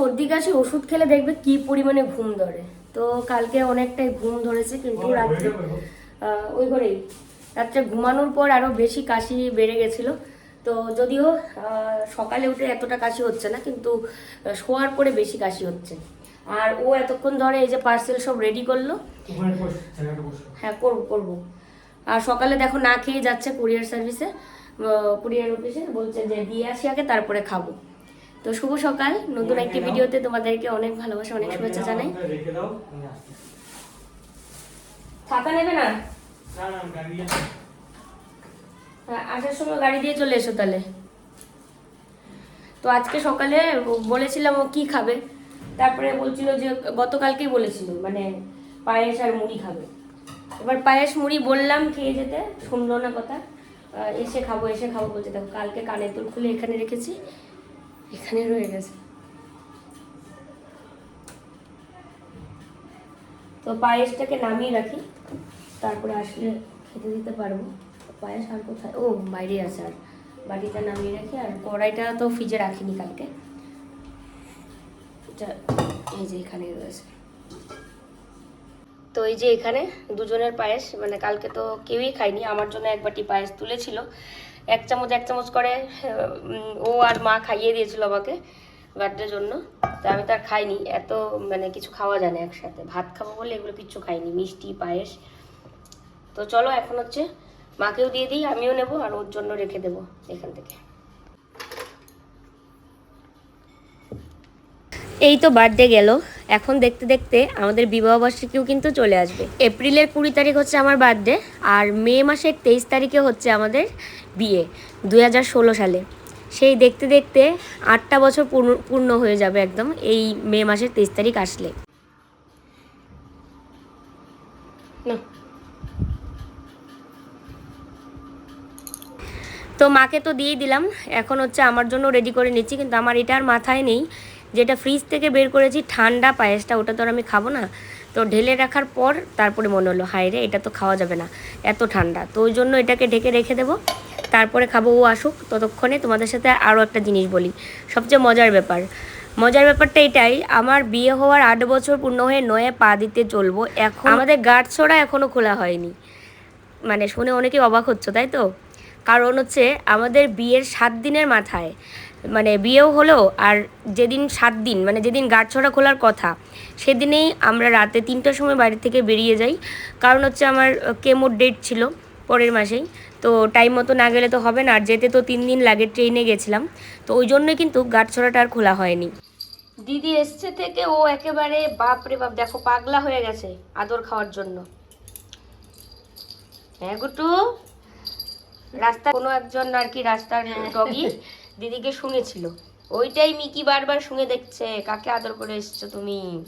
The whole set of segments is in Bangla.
সর্দি কাশি ওষুধ খেলে দেখবে কি পরিমাণে ঘুম ধরে। তো কালকে অনেকটাই ঘুম ধরেছে কিন্তু রাত্রে ওই ঘরেই। রাত্রে ঘুমানোর পর আরও বেশি কাশি বেড়ে গেছিল। তো যদিও সকালে উঠে এতটা কাশি হচ্ছে না কিন্তু শোয়ার পরে বেশি কাশি হচ্ছে। আর ও এতক্ষণ ধরে এই যে পার্সেল সব রেডি করল। হ্যাঁ করব করব। আর সকালে দেখো না খেয়ে যাচ্ছে কুরিয়ার সার্ভিসে কুরিয়ার অফিসে বলছে যে দিয়ে আসি আগে তারপরে খাব। তো শুভ সকাল। নতুন একটি ভিডিওতে তোমাদেরকে অনেক ভালোবাসা অনেক শুভেচ্ছা জানাই। ছাতা নেবে না? হ্যাঁ, আসার সময় গাড়ি দিয়ে চলে এসো তাহলে। তো আজকে সকালে বলেছিলাম ও কি খাবে। তারপরে বলছিল যে গতকালকেই বলেছিল মানে পায়েস আর মুড়ি খাবে। এবার পায়েস মুড়ি বললাম খেয়ে যেতে শুনলো না কথা। এসে খাব এসে খাব বলছে দেখো কালকে কানের দুল খুলে এখানে রেখেছি। এখানে রয়ে গেছে। তো পায়েসটাকে নামিয়ে রাখি, তারপরে আসলে খেতে দিতে পারব। পায়েস আর কোথায়? ও, বাইরে আছে আর। বাটিটা নামিয়ে রাখি, আর কড়াইটা তো ফ্রিজে রাখিনি কালকে। এই যে এখানে রয়েছে। তো এই যে এখানে দুজনের পায়েস মানে কালকে তো কেউই খায়নি, আমার জন্য এক বাটি পায়েস তুলেছিল। এক চামচ এক চামচ করে ও আর মা খাইয়ে দিয়েছিল আমাকে বার্থডের জন্য। তো আমি তো আর খাইনি, এত মানে কিছু খাওয়া যায় না একসাথে। ভাত খাব বলে এগুলো কিচ্ছু খাইনি, মিষ্টি, পায়েস। তো চলো এখন হচ্ছে মাকেও দিয়ে দিই, আমিও নেব আর ওর জন্য রেখে দেবো এখান থেকে। এই তো বার্থডে গেল। এখন দেখতে দেখতে আমাদের বিবাহবার্ষিকীও কিন্তু চলে আসবে। এপ্রিলের কুড়ি তারিখ হচ্ছে আমার বার্থডে আর মে মাসের তেইশ তারিখে হচ্ছে আমাদের বিয়ে, দুই হাজার ষোলো সালে। সেই দেখতে দেখতে আটটা বছর পূর্ণ- হয়ে যাবে একদম এই মে মাসের তেইশ তারিখ আসলে। তো মাকে তো দিয়েই দিলাম, এখন হচ্ছে আমার জন্য রেডি করে নিচ্ছি, কিন্তু আমার এটা আর মাথায় নেই যেটা ফ্রিজ থেকে বের করেছি, ঠান্ডা পায়েসটা, ওটা তো আর আমি খাব না। তো ঢেলে রাখার পর তারপরে মনে হলো, হায় রে, এটা তো খাওয়া যাবে না, এত ঠান্ডা। তো ওই জন্য এটাকে ঢেকে রেখে দেবো। তারপরে খাব, ও আসুক, ততক্ষণে তোমাদের সাথে আরও একটা জিনিস বলি। সবচেয়ে মজার ব্যাপার। মজার ব্যাপারটা এটাই, আমার বিয়ে হওয়ার আট বছর পূর্ণ হয়ে নয়ে পা দিতে চলবো। এখন আমাদের গাঢ় ছড়া এখনও খোলা হয়নি। মানে শুনে অনেকে অবাক হচ্ছে, তাই তো? কারণ হচ্ছে আমাদের বিয়ের সাত দিনের মাথায়। মানে বিয়েও হলো আর যেদিন সাত দিন মানে যেদিন গাঁটছড়া খোলার কথা, সেদিনেই আমরা রাতে তিনটার সময় বাড়ি থেকে বেরিয়ে যাই। কারণ হচ্ছে আমার কেমোর ডেট ছিল পরের মাসেই, তো টাইম মতো না গেলে তো হবে না, আর যেতে তো তিন দিন লাগে ট্রেনে গেছিলাম। তো ওই জন্যই কিন্তু গাঁটছড়াটা আর খোলা হয়নি। দিদি এসছে থেকে ও একেবারে বাপ রে বাপ, দেখো পাগলা হয়ে গেছে আদর খাওয়ার জন্য। হ্যাঁ গুটু? রাস্তা কোনো একজন আর কি রাস্তার ডগি দিদিকে শুনেছিল। ওইটাই মিকি বারবার শুনে দেখছে। কাকে আদর করে এসছো তুমি?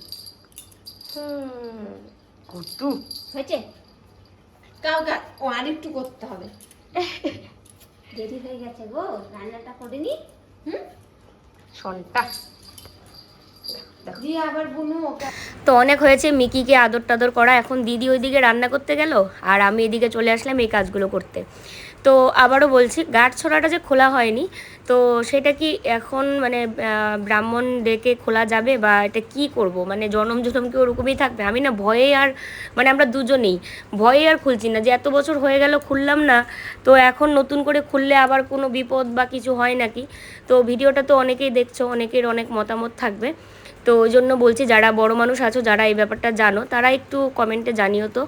হুম। গুটু হয়েছে? কাউকে ও আরেকটু করতে হবে। দেরি হয়ে গেছে গো রান্নাটা করে নি। হুম? আবার তো অনেক হয়েছে মিকিকে আদর টাদর করা। এখন দিদি ওইদিকে রান্না করতে গেল আর আমি এদিকে চলে আসলাম এই কাজগুলো করতে। তো আবারও বলছি গাঢ় ছড়াটা যে খোলা হয়নি তো সেটা কি এখন মানে ব্রাহ্মণ ডেকে খোলা যাবে বা এটা কি করব? মানে জনম জনম কি ওরকমই থাকবে? আমি না ভয়ে আর মানে আমরা দুজনেই ভয়ে আর খুলছি না যে এত বছর হয়ে গেল খুললাম না, তো এখন নতুন করে খুললে আবার কোনো বিপদ বা কিছু হয় নাকি? তো ভিডিওটা তো অনেকেই দেখছ, অনেকের অনেক মতামত থাকবে। তো ওই জন্য বলছি, যারা বড় মানুষ আছো, যারা এই ব্যাপারটা জানো, তারা একটু কমেন্টে জানিও তো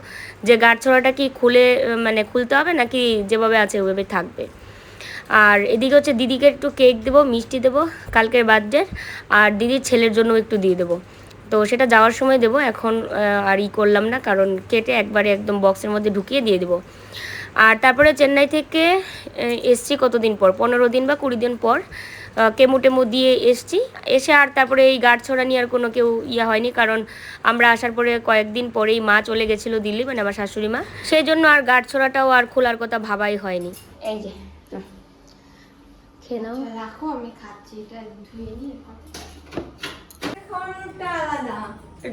যে গাঢ় ছড়াটা কি খুলে মানে খুলতে হবে নাকি যেভাবে আছে ওইভাবে থাকবে? আর এদিকে হচ্ছে দিদিকে একটু কেক দেবো, মিষ্টি দেবো, কালকের বার্থডের আর দিদির ছেলের জন্য একটু দিয়ে দেবো। তো সেটা যাওয়ার সময় দেবো, এখন আর ই করলাম না, কারণ কেটে একবারে একদম বক্সের মধ্যে ঢুকিয়ে দিয়ে দেবো। আর তারপরে চেন্নাই থেকে এসছি কতদিন পর? পনেরো দিন বা কুড়ি দিন পর কেমু টেমু দিয়ে এসছি। এসে আর তারপরে এই গাঢ় ছড়া নিয়ে আর কোনো কেউ ইয়ে হয়নি, কারণ আমরা আসার পরে কয়েকদিন পরেই মা চলে গেছিল দিল্লি মানে আমার শাশুড়ি মা। সেই জন্য আর গাঢ় ছড়াটাও আর খোলার কথা ভাবাই হয়নি। এই যে। খেয়ে নাও। রাখো আমি খাচ্ছি। এটা ধুয়ে নিয়ে খাওয়ানোটা আলাদা।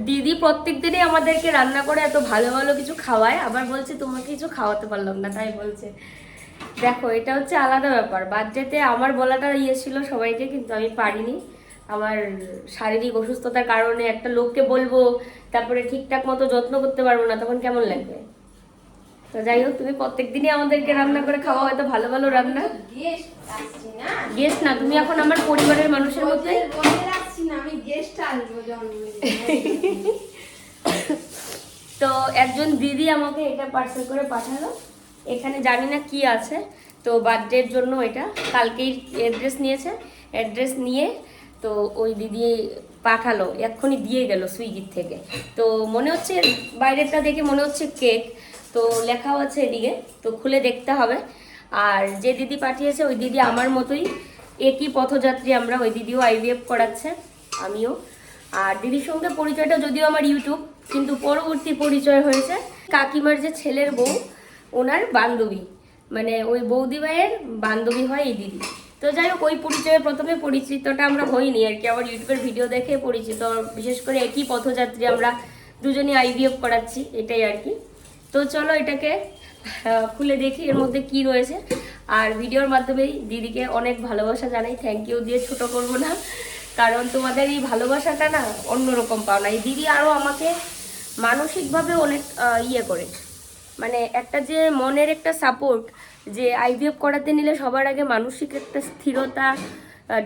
দিদি প্রত্যেক দিনই আমাদেরকে রান্না করে এত ভালো ভালো কিছু খাওয়ায় আবার বলছে তোমাকে কিছু খাওয়াতে পারলাম না। তাই বলছে। দেখো এটা হচ্ছে আলাদা ব্যাপার। বার্থডেতে আমার বলাটা ইয়ে ছিল সবাইকে কিন্তু আমি পারিনি। আমার শারীরিক অসুস্থতার কারণে একটা লোককে বলব তারপরে ঠিকঠাক মতো যত্ন করতে পারব না তখন কেমন লাগবে? তো যাই হোক, তুমি প্রত্যেকদিনই আমাদেরকে রান্না করে খাওয়া হয়তো ভালো ভালো রান্না। গেস্ট না, তুমি এখন আমার পরিবারের মানুষের মধ্যে। তো একজন দিদি আমাকে এটা পার্সেল করে পাঠালো। এখানে জানি না কি আছে, তো বার্থডের জন্য এটা। কালকেই অ্যাড্রেস নিয়েছে অ্যাড্রেস নিয়ে তো ওই দিদি পাঠালো, এক্ষুনি দিয়ে গেল সুইগির থেকে। তো মনে হচ্ছে বাইরেরটা দেখে মনে হচ্ছে কেক তো লেখাও আছে এদিকে, তো খুলে দেখতে হবে। আর যে দিদি পাঠিয়েছে, ওই দিদি আমার মতোই একই পথযাত্রী আমরা, ওই দিদিও আইভিএফ করাচ্ছে, আমিও। আর দিদির সঙ্গে পরিচয়টা যদিও আমার ইউটিউব কিন্তু পরবর্তী পরিচয় হয়েছে কাকিমার যে ছেলের বউ, ওনার বান্ধবী। মানে ওই বৌদি ভাইয়ের বান্ধবী হয় এই দিদি। তো যাই হোক, ওই পরিচয়ে প্রথমে পরিচিতটা আমরা হইনি, আর কি। আমার ইউটিউবের ভিডিও দেখে পরিচিত, বিশেষ করে একই পথযাত্রী আমরা দুজনই আইভিএফ করাচ্ছি, এটাই আর কি। তো চলো এটাকে খুলে দেখি এর মধ্যে কি রয়েছে। আর ভিডিওর মাধ্যমেই দিদিকে অনেক ভালোবাসা জানাই। থ্যাংক ইউ দিয়ে ছোট করব না। কারণ তোমাদের এই ভালোবাসাটা না অন্যরকম পাও না এই দিদি আরও আমাকে মানসিকভাবে অনেক ইয়ে করে। মানে একটা যে মনের একটা সাপোর্ট যে আইভিএফ করাতে নিলে সবার আগে মানসিক একটা স্থিরতা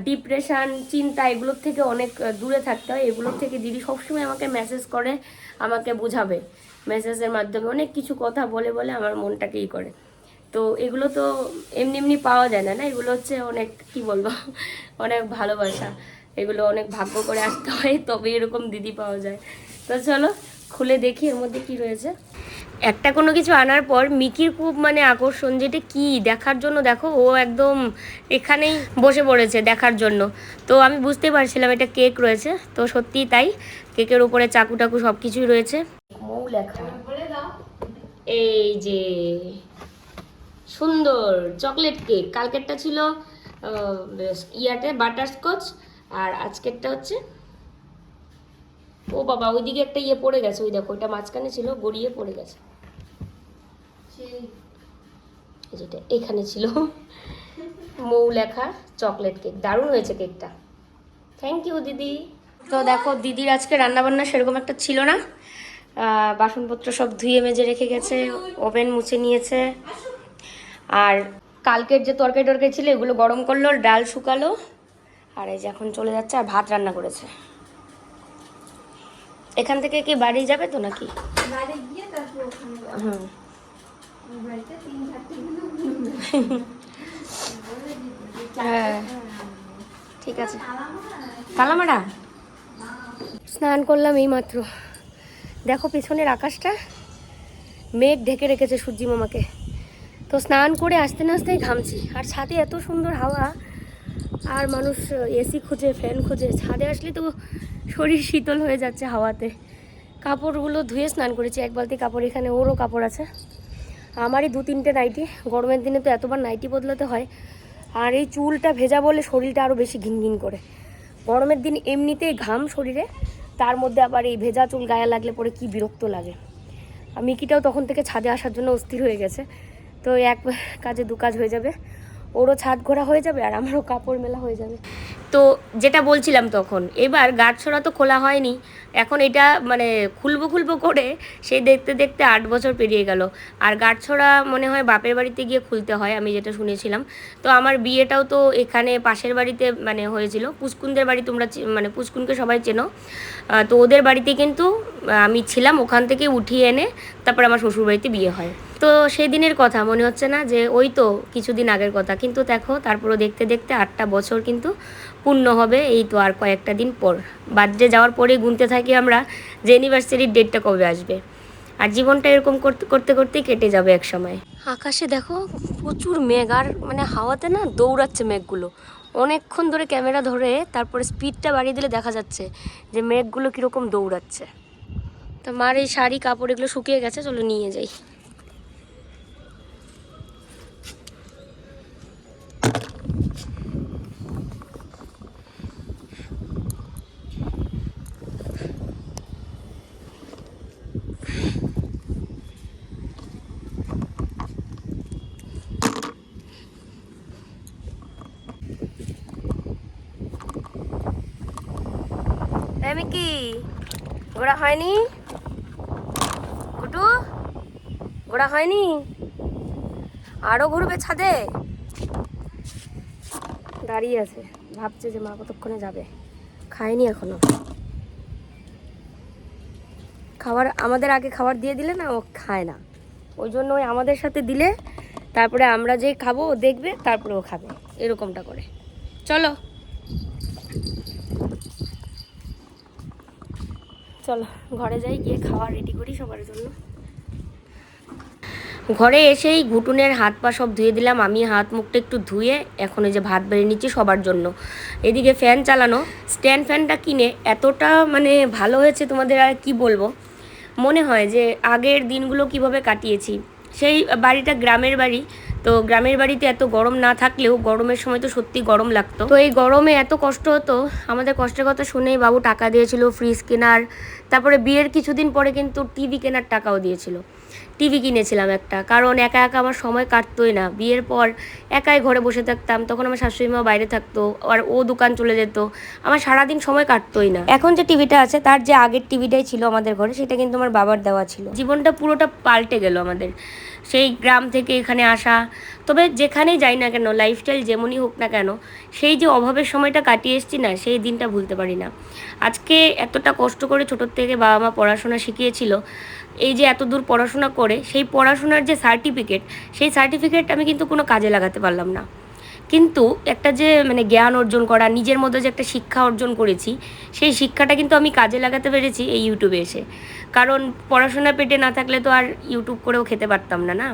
ডিপ্রেশন চিন্তা এগুলোর থেকে অনেক দূরে থাকতে হয়। এগুলোর থেকে দিদি সবসময় আমাকে মেসেজ করে, আমাকে বোঝাবে। মেসেজের মাধ্যমে অনেক কিছু কথা বলে বলে আমার মনটাকে ই করে। তো এগুলো তো এমনি এমনি পাওয়া যায় না না? এগুলো হচ্ছে অনেক, কি বলব, অনেক ভালোবাসা। এগুলো অনেক ভাগ্য করে আসতে হয় তবে এরকম দিদি পাওয়া যায়। তো চলো, খুলে দেখি এর মধ্যে কি রয়েছে। একটা কোনো কিছু আনার পর মিকির খুব মানে আকর্ষণ যেটা কি? দেখার জন্য দেখো, ও একদম এখানেই বসে পড়েছে দেখার জন্য। তো আমি বুঝতে পারছিলাম এটা কেক রয়েছে, তো সত্যিই তাই। কেকের উপরে চাকু টাকু সব কিছুই রয়েছে। লেখা। এই যে সুন্দর চকলেট কেক। কালকেরটা ছিল ইয়াতে বাটারস্কচ আর আজকেরটা হচ্ছে ও বাবা ওইদিকে একটা ইয়ে পড়ে গেছে ওই দেখো ওইটা মাঝখানে ছিল গড়িয়ে পড়ে গেছে। যেটা এখানে ছিল মৌ লেখা চকলেট কেক। দারুণ হয়েছে কেকটা। থ্যাংক ইউ দিদি। তো দেখো দিদির আজকে রান্নাবান্না সেরকম একটা ছিল না। বাসনপত্র সব ধুয়ে মেজে রেখে গেছে ওভেন মুছে নিয়েছে। আর কালকের যে তরকারি টরকারি ছিল এগুলো গরম করল ডাল শুকালো। আর এই যে এখন চলে যাচ্ছে আর ভাত রান্না করেছে। এখান থেকে কি বাড়ি যাবে তো নাকি। হুম। হ্যাঁ। ঠিক আছে। কালামারা স্নান করলাম এই মাত্র। দেখো পেছনের আকাশটা। মেঘ ঢেকে রেখেছে সূর্যি মামাকে। তো স্নান করে আসতে না আসতেই ঘামছি। আর ছাদে এত সুন্দর হাওয়া, আর মানুষ এসি খুঁজে, ফ্যান খুঁজে। ছাদে আসলে তো শরীর শীতল হয়ে যাচ্ছে হাওয়াতে। কাপড়গুলো ধুয়ে স্নান করেছি। এক বালতি কাপড় এখানে, ওরও কাপড় আছে। আমারই দু তিনটে নাইটি। গরমের দিনে তো এতবার নাইটি বদলাতে হয়। আর এই চুলটা ভেজা বলে শরীরটা আরও বেশি ঘিন ঘিন করে। গরমের দিন এমনিতেই ঘাম শরীরে। তার মধ্যে আবার এই ভেজা চুল গায়ে লাগলে পরে কি বিরক্ত লাগে। আর মিকিটাও তখন থেকে ছাদে আসার জন্য অস্থির হয়ে গেছে। তো এক কাজে দু কাজ হয়ে যাবে। ওরও ছাদ ঘোরা হয়ে যাবে আর আমারও কাপড় মেলা হয়ে যাবে। তো যেটা বলছিলাম তখন, এবার গাঁটছড়া তো খোলা হয়নি, এখন এটা মানে খুলবো খুলবো করে সেই দেখতে দেখতে আট বছর পেরিয়ে গেল। আর গাঁটছড়া মনে হয় বাপের বাড়িতে গিয়ে খুলতে হয়, আমি যেটা শুনেছিলাম। তো আমার বিয়েটাও তো এখানে পাশের বাড়িতে মানে হয়েছিল, পুষ্কুনদের বাড়ি তোমরা মানে পুষ্কুনকে সবাই চেনো। তো ওদের বাড়িতে কিন্তু আমি ছিলাম, ওখান থেকে উঠিয়ে এনে তারপর আমার শ্বশুরবাড়িতে বিয়ে হয়। তো সেই দিনের কথা, মনে হচ্ছে না যে ওই তো কিছুদিন আগের কথা। কিন্তু দেখো, তারপরও দেখতে দেখতে আটটা বছর কিন্তু পূর্ণ হবে এই তো আর কয়েকটা দিন পর। বার্থডে যাওয়ার পরেই গুনতে থাকি আমরা যে অ্যানিভার্সারির ডেটটা কবে আসবে। আর জীবনটা এরকম করতে করতে, করতেই কেটে যাবে এক সময়। আকাশে দেখো, প্রচুর মেঘ আর মানে হাওয়াতে না দৌড়াচ্ছে মেঘগুলো। অনেকক্ষণ ধরে ক্যামেরা ধরে তারপরে স্পিডটা বাড়িয়ে দিলে দেখা যাচ্ছে যে মেঘগুলো কীরকম দৌড়াচ্ছে। তো মার এই শাড়ি, কাপড় এগুলো শুকিয়ে গেছে, চলো নিয়ে যাই। হয়নি? কুটু ঘোরা হয়নি? আরও ঘুরবে ছাদে? দাঁড়িয়ে আছে, ভাবছে যে মা কতক্ষণে যাবে। খায়নি এখনও। খাবার, আমাদের আগে খাবার দিয়ে দিলে না ও খায় না। ওই জন্য ওই আমাদের সাথে দিলে, তারপরে আমরা যে খাব ও দেখবে, তারপরে ও খাবে। এরকমটা করে। চলো। চলো, ঘরে যাই, গিয়ে খাওয়া রেডি করি সবার জন্য। ঘরে এসেই ঘুটুনের হাত পা সব ধুয়ে দিলাম, আমি হাত মুখটা একটু ধুয়ে এখন ওই যে ভাত বেড়ে নিচ্ছি সবার জন্য। এদিকে ফ্যান চালানো। স্ট্যান্ড ফ্যানটা কিনে এতটা মানে ভালো হয়েছে তোমাদের আর কি বলব? মনে হয় যে আগের দিনগুলো কীভাবে কাটিয়েছি। সেই বাড়িটা গ্রামের বাড়ি। তো গ্রামের বাড়িতে এত গরম না থাকলেও গরমের সময় তো সত্যি গরম লাগতো। তো এই গরমে এত কষ্ট হতো, আমাদের কষ্টের কথা শুনেই বাবু টাকা দিয়েছিল ফ্রিজ কেনার, তারপরে বিয়ের কিছুদিন পরে কিন্তু টিভি কেনার টাকাও দিয়েছিল। টিভি কিনেছিলাম একটা। কারণ একা একা আমার সময় কাটতোই না। বিয়ের পর একাই ঘরে বসে থাকতাম, তখন আমার শাশুড়ি মা বাইরে থাকতো আর ও দোকান চলে যেত। আমার সারাদিন সময় কাটতোই না। এখন যে টিভিটা আছে, তার যে আগের টিভিটাই ছিল আমাদের ঘরে, সেটা কিন্তু আমার বাবার দেওয়া ছিল। জীবনটা পুরোটা পাল্টে গেল আমাদের। সেই গ্রাম থেকে এখানে আসা। তবে যেখানেই যাই না কেন লাইফস্টাইল যেমনই হোক না কেন, সেই যে অভাবের সময়টা কাটিয়ে এসছি না, সেই দিনটা ভুলতে পারি না। আজকে এতটা কষ্ট করে ছোটোর থেকে বাবা মা পড়াশোনা শিখিয়েছিল, এই যে এত দূর পড়াশোনা করে, সেই পড়াশোনার যে সার্টিফিকেট সেই সার্টিফিকেট আমি কিন্তু কোনো কাজে লাগাতে পারলাম না। কিন্তু একটা যে মানে জ্ঞান অর্জন করা, নিজের মধ্যে যে একটা শিক্ষা অর্জন করেছি, সেই শিক্ষাটা কিন্তু আমি কাজে লাগাতে পেরেছি এই ইউটিউবে এসে। কারণ পড়াশোনা পেটে না থাকলে তো আর ইউটিউব করেও খেতে পারতাম না না?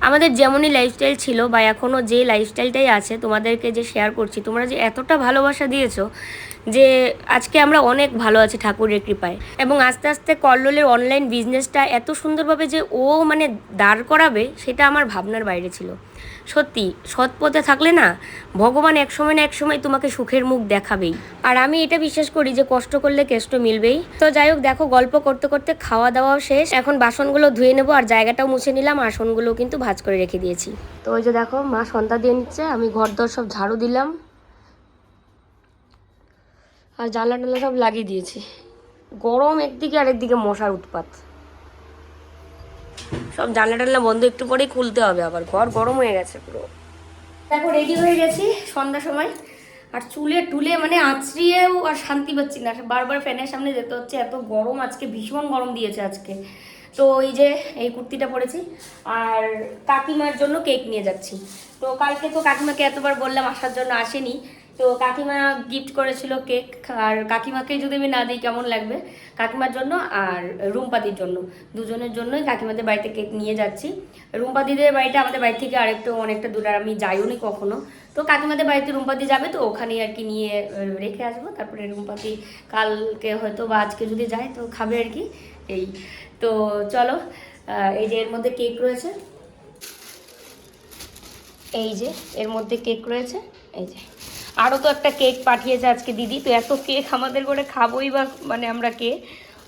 আমাদের যেমনই লাইফস্টাইল ছিল বা এখনও যে লাইফস্টাইলটাই আছে, তোমাদেরকে যে শেয়ার করছি, তোমরা যে এতটা ভালোবাসা দিয়েছ যে, আজকে আমরা অনেক ভালো আছি ঠাকুরের কৃপায়। এবং আস্তে আস্তে কল্লোলের অনলাইন বিজনেসটা এত সুন্দরভাবে যে ও মানে দাঁড় করাবে, সেটা আমার ভাবনার বাইরে ছিল। সত্যি, সৎ পথে থাকলে না ভগবান এক সময় না এক সময় তোমাকে সুখের মুখ দেখাবেই। আর আমি এটা বিশ্বাস করি যে কষ্ট করলে কেষ্ট মিলবেই। তো যাই হোক, দেখো, গল্প করতে করতে খাওয়া দাওয়াও শেষ। এখন বাসনগুলো ধুয়ে নেব আর জায়গাটাও মুছে নিলাম। আসনগুলো কিন্তু ভাজ করে রেখে দিয়েছি। তো ওই যে দেখো, মা সন্ধ্যা দিয়ে নিচ্ছে, আমি ঘর দর সব ঝাড়ু দিলাম। আর জানলা টানলা সব লাগিয়ে দিয়েছি। গরম একদিকে আর একদিকে মশার উৎপাত। সব জানলা টানলা বন্ধ একটু পরেই খুলতে হবে আবার, ঘর গরম হয়ে গেছে পুরো। দেখো রেডি হয়ে গেছি সন্ধ্যার সময়। আর চুলে টুলে মানে আঁচড়িয়েও আর শান্তি পাচ্ছি না। বারবার ফ্যানের সামনে যেতে হচ্ছে, এত গরম আজকে, ভীষণ গরম দিয়েছে আজকে। তো এই যে, এই কুর্তিটা পরেছি। আর কাকিমার জন্য কেক নিয়ে যাচ্ছি। তো কালকে তো কাকিমাকে এতবার বললাম, আসার জন্য আসেনি। তো কাকিমা গিফট করেছিল কেক আর কাকিমাকে যদি আমি না দিই কেমন লাগবে? কাকিমার জন্য আর রুমপাতির জন্য। দুজনের জন্যই কাকিমাদের বাড়িতে কেক নিয়ে যাচ্ছি। রুমপাতিদের বাড়িটা আমাদের বাড়ি থেকে আরেকটু অনেকটা দূর, আর আমি যাইও নি কখনো। তো কাকিমাদের বাড়িতে রুমপাতি যাবে তো ওখানে আর কি নিয়ে রেখে আসব। তারপরে রুমপাতি কালকে হয়তো বা আজকে যদি যায় তো খাবে আর কি। এই, তো চলো এই যে এর মধ্যে কেক রয়েছে। এই যে, এর মধ্যে কেক রয়েছে। এই যে। আরও তো একটা কেক পাঠিয়েছে আজকে দিদি। তো এত কেক আমাদের করে খাবোই বা মানে আমরা কে?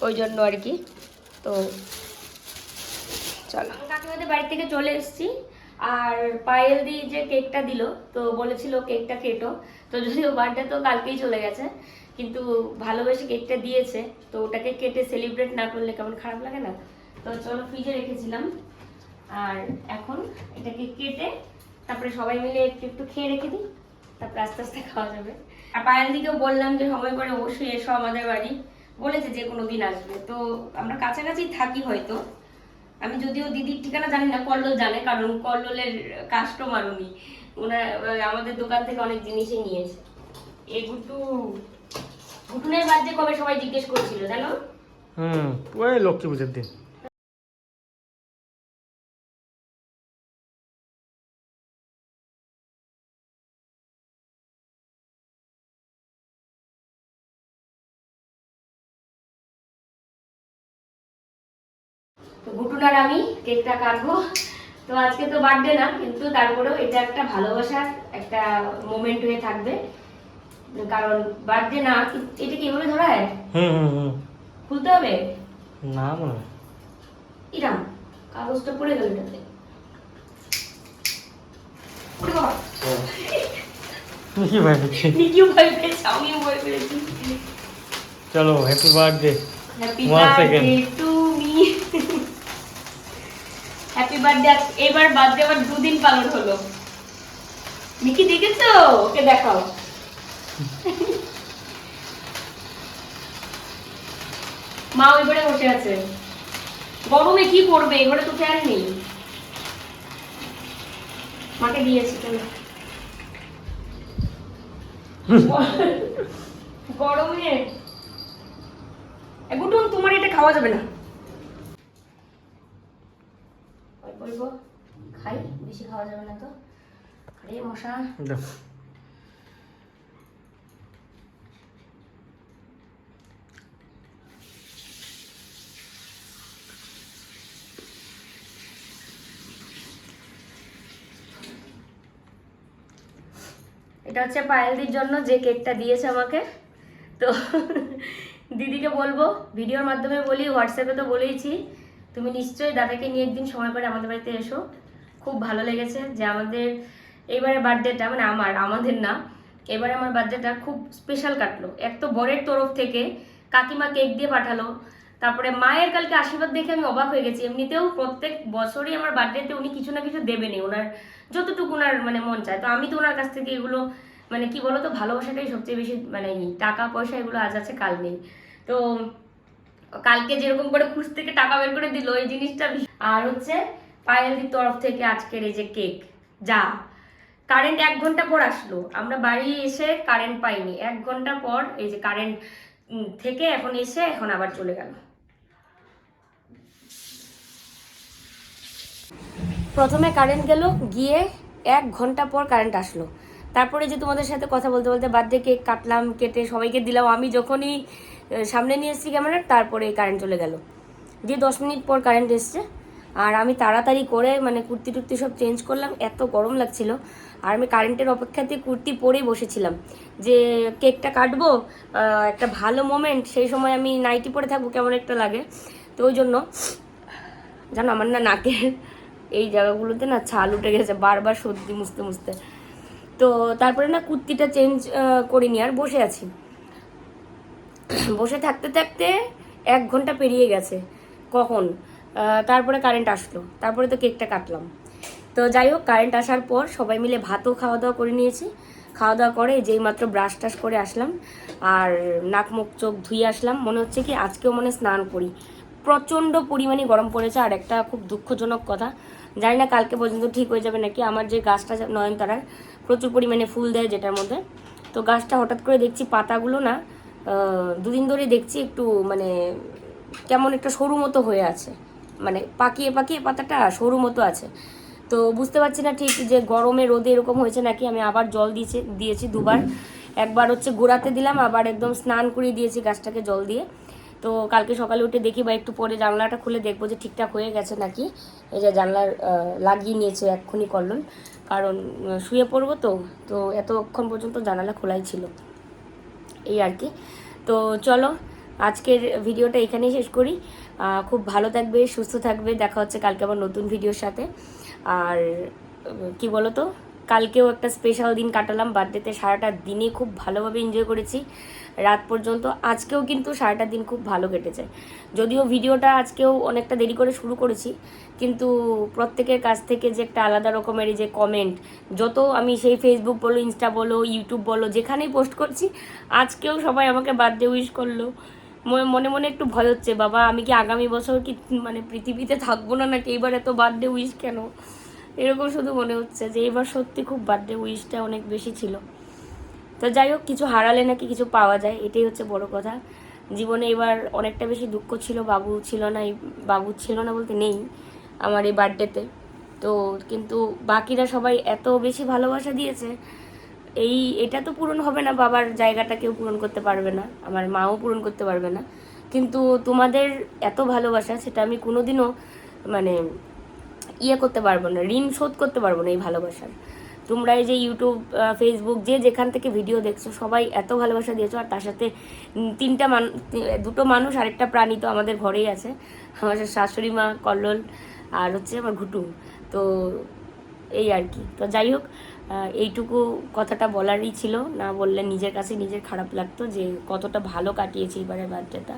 ওই জন্য আর কি। তো চলো। কাকিমাদের বাড়ি থেকে চলে এসেছি। আর পায়েল দি যে কেকটা দিল, তো বলেছিল কেকটা কেটো তো যদিও বার্থডে তো কালকেই চলে গেছে, কিন্তু ভালোবেসে কেকটা দিয়েছে। তো ওটাকে কেটে সেলিব্রেট না করলে কেমন খারাপ লাগে না? তো চলো ফ্রিজে রেখেছিলাম। আর এখন এটাকে কেটে তারপরে সবাই মিলে একটু একটু খেয়ে রেখে দিই। তারপরে আস্তে আস্তে খাওয়া যাবে। আর পায়েল দিকেও বললাম যে সময় করে অবশ্যই এসো আমাদের বাড়ি। বলেছে যে কোনো দিন আসবে। তো আমরা কাছাকাছি থাকি হয়তো। আমি যদিও দিদির ঠিকানা জানি না কল্লোল জানে কারণ কল্লোলের কাস্টমার উনি। ওনার আমাদের দোকান থেকে অনেক জিনিসই নিয়েছে। এই গুটু গুটুনের বাদ যে কবে সবাই জিজ্ঞেস করছিল জানো? হুম ওই লক্ষ্মী পুজোর দিন। তো আর আমি কেকটা কাটবো। তো আজকে তো বার্থডে না কিন্তু তারপরেও এটা একটা ভালোবাসার একটা মোমেন্ট হয়ে থাকবে। কারণ বার্থডে না কি- এটা কীভাবে ধরা হয়? খুলতে হবে? না মনে ইরাম কাগজটা পড়ে গেল এটাতে। ওরে ভাই দেখছি নিকিও ভয় পেয়েছে আমিও ভয় পেয়েছি। চলো happy birthday happy. Birthday to me happy birthday এবার বার্থডে আবার দুদিন পালন হলো। মিকি দেখেছ? ওকে দেখাও। মা ওই ঘরে বসে আছে। গরমে কি করবে এই ঘরে তো ফ্যান নেই। মাকে দিয়েছি চলো। গরমে। এ, গুটুন তোমার এটা খাওয়া যাবে না। অল্প খাই বেশি খাওয়া যাবে না তো। আরে মশা। এটা হচ্ছে পায়েলদির জন্য যে কেকটা দিয়েছে আমাকে। তো দিদিকে বলব ভিডিওর মাধ্যমে বলি হোয়াটসঅ্যাপে তো বলেইছি তুমি নিশ্চয়ই দাদাকে নিয়ে একদিন সময় করে আমাদের বাড়িতে এসো। খুব ভালো লেগেছে যে আমাদের এইবারে বার্থডেটা মানে আমার, আমাদের না, এবারে আমার বার্থডেটা খুব স্পেশাল কাটলো। এক তো বরের তরফ থেকে কাকিমা কেক দিয়ে পাঠালো, তারপরে মায়ের কালকে আশীর্বাদ দেখে আমি অবাক হয়ে গেছি। এমনিতেও প্রত্যেক বছরই আমার বার্থডেতে উনি কিছু না কিছু দেবেনি ওনার যতটুকু ওনার মানে মন চায়। তো আমি তো ওনার কাছ থেকে এগুলো মানে কি বলতো, ভালোবাসাটাই সবচেয়ে বেশি মানে টাকা পয়সা এগুলো আজ আছে, কাল নেই। তো কালকে যেরকম করে খুশ থেকে টাকা বের করে দিল, এই জিনিসটা আর হচ্ছে পায়েলদির তরফ থেকে আজকের এই যে কেক, যা। কারেন্ট এক ঘণ্টা পর আসলো। আমরা বাড়ি এসে কারেন্ট পাইনি। এক ঘণ্টা পর এই যে কারেন্ট থেকে এখন এসে এখন আবার চলে গেল। প্রথমে কারেন্ট গেল, গিয়ে এক ঘণ্টা পর কারেন্ট আসলো। তারপরে যে তোমাদের সাথে কথা বলতে বলতে বার্থডে কেক কাটলাম, কেটে সবাইকে দিলাম। আমি যখনই সামনে নিয়ে এসেছি ক্যামেরা তারপরে কারেন্ট চলে গেল। দিয়ে দশ মিনিট পর কারেন্ট এসছে। আর আমি তাড়াতাড়ি করে মানে কুর্তি টুর্তি সব চেঞ্জ করলাম, এত গরম লাগছিল। আর আমি কারেন্টের অপেক্ষাতে কুর্তি পরেই বসেছিলাম যে কেকটা কাটবো একটা ভালো মোমেন্ট সেই সময় আমি নাইটি পরে থাকব, কেমন একটা লাগে। তো ওই জন্য, জানো আমার না নাকের এই জায়গাগুলোতে না ছাল উঠে গেছে, বারবার সর্দি মুছতে মুছতে। তো তারপরে না কুর্তিটা চেঞ্জ করিনি, আর বসে আছি। বসে থাকতে থাকতে এক ঘণ্টা পেরিয়ে গেছে। কখন? তারপরে কারেন্ট আসলো। তারপরে তো কেকটা কাটলাম। তো যাই হোক কারেন্ট আসার পর সবাই মিলে ভাতও খাওয়া দাওয়া করে নিয়েছি। খাওয়া দাওয়া করে যেই মাত্র ব্রাশ টাশ করে আসলাম, আর নাক মুখ চোখ ধুয়ে আসলাম। মনে হচ্ছে কি আজকেও মনে স্নান করি। প্রচণ্ড পরিমাণে গরম পড়েছে, আর একটা খুব দুঃখজনক কথা। জানি না কালকে পর্যন্ত ঠিক হয়ে যাবে নাকি, আমার যে গাছটা নয়নতারার প্রচুর পরিমাণে ফুল দেয় যেটার মধ্যে। তো গাছটা হঠাৎ করে দেখছি পাতাগুলো না দুদিন ধরে দেখছি একটু মানে কেমন একটা সরু মতো হয়ে আছে। মানে পাকিয়ে পাকিয়ে পাতাটা সরু মতো আছে। তো বুঝতে পারছি না ঠিক যে গরমে রোদে এরকম হয়েছে নাকি? আমি আবার জল দিয়েছি দিয়েছি দুবার। একবার হচ্ছে গোড়াতে দিলাম, আবার একদম স্নান করিয়ে দিয়েছি গাছটাকে জল দিয়ে। তো কালকে সকালে উঠে দেখি বা একটু পরে জানলাটা খুলে দেখব যে ঠিকঠাক হয়ে গেছে নাকি? এই যে জানলার লাগিয়ে নিয়েছে এক্ষুনি করলন কারণ শুয়ে পড়ব তো তো এতক্ষণ পর্যন্ত জানালা খোলাই ছিল। এই আর কি। তো চলো, আজকের ভিডিওটা এখানেই শেষ করি। খুব ভালো থাকবে, সুস্থ থাকবে। দেখা হচ্ছে কালকে আবার নতুন ভিডিওর সাথে। আর কি বলো তো কালকেও একটা স্পেশাল দিন কাটালাম বার্থডেতে সারাটা দিনে খুব ভালোভাবে এনজয় করেছি। রাত পর্যন্ত। আজকেও কিন্তু সারাটা দিন খুব ভালো কেটেছে। যদিও ভিডিওটা আজকেও অনেকটা দেরি করে শুরু করেছি, কিন্তু প্রত্যেকের কাছ থেকে যে একটা আলাদা রকমের যে কমেন্ট যত আমি সেই ফেসবুক বলো ইনস্টা বলো ইউটিউব বলো, যেখানেই পোস্ট করছি, আজকেও সবাই আমাকে বার্থডে উইশ করল। মনে মনে একটু ভয় হচ্ছে, বাবা, আমি কি আগামী বছর কি মানে পৃথিবীতে থাকব না নাকি? এইবার এত বার্থডে উইশ কেন? এরকম শুধু মনে হচ্ছে যে এবার সত্যি খুব বার্থডে উইশটা অনেক বেশি ছিল। তো যাই হোক, কিছু হারালে নাকি কিছু পাওয়া যায়, এটাই হচ্ছে বড় কথা। জীবনে এবার অনেকটা বেশি দুঃখ ছিল, বাবু ছিল না, এই বাবু ছিল না বলতে নেই আমার এই বার্থডেতে। তো কিন্তু বাকিরা সবাই এত বেশি ভালোবাসা দিয়েছে, এই, এটা তো পূরণ হবে না, বাবার জায়গাটা কেউ পূরণ করতে পারবে না, আমার মাও পূরণ করতে পারবে না। কিন্তু তোমাদের এত ভালোবাসা, সেটা আমি কোনোদিনও মানে ইয়ে করতে পারব না, ঋণ শোধ করতে পারব না এই ভালোবাসার। তোমরা এই যে ইউটিউব ফেসবুক যে যেখান থেকে ভিডিও দেখছ, সবাই এত ভালোবাসা দিয়েছ, আর তার সাথে তিনটা মান, দুটো মানুষ, আরেকটা প্রাণী তো আমাদের ঘরেই আছে। আমার শাশুড়ি মা, কল্লোল, আর হচ্ছে আমার ঘুটু। তো এই আর কি। তো যাই হোক এইটুকু কথাটা বলারই ছিল। না বললে নিজের কাছে নিজের খারাপ লাগতো যে কতটা ভালো কাটিয়েছি এবারের বার্থডেটা।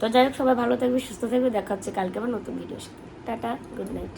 তো যাই হোক, সবাই ভালো থাকবে, সুস্থ থাকবে। দেখা হচ্ছে কালকে আবার নতুন ভিডিওর সাথে। Tata good night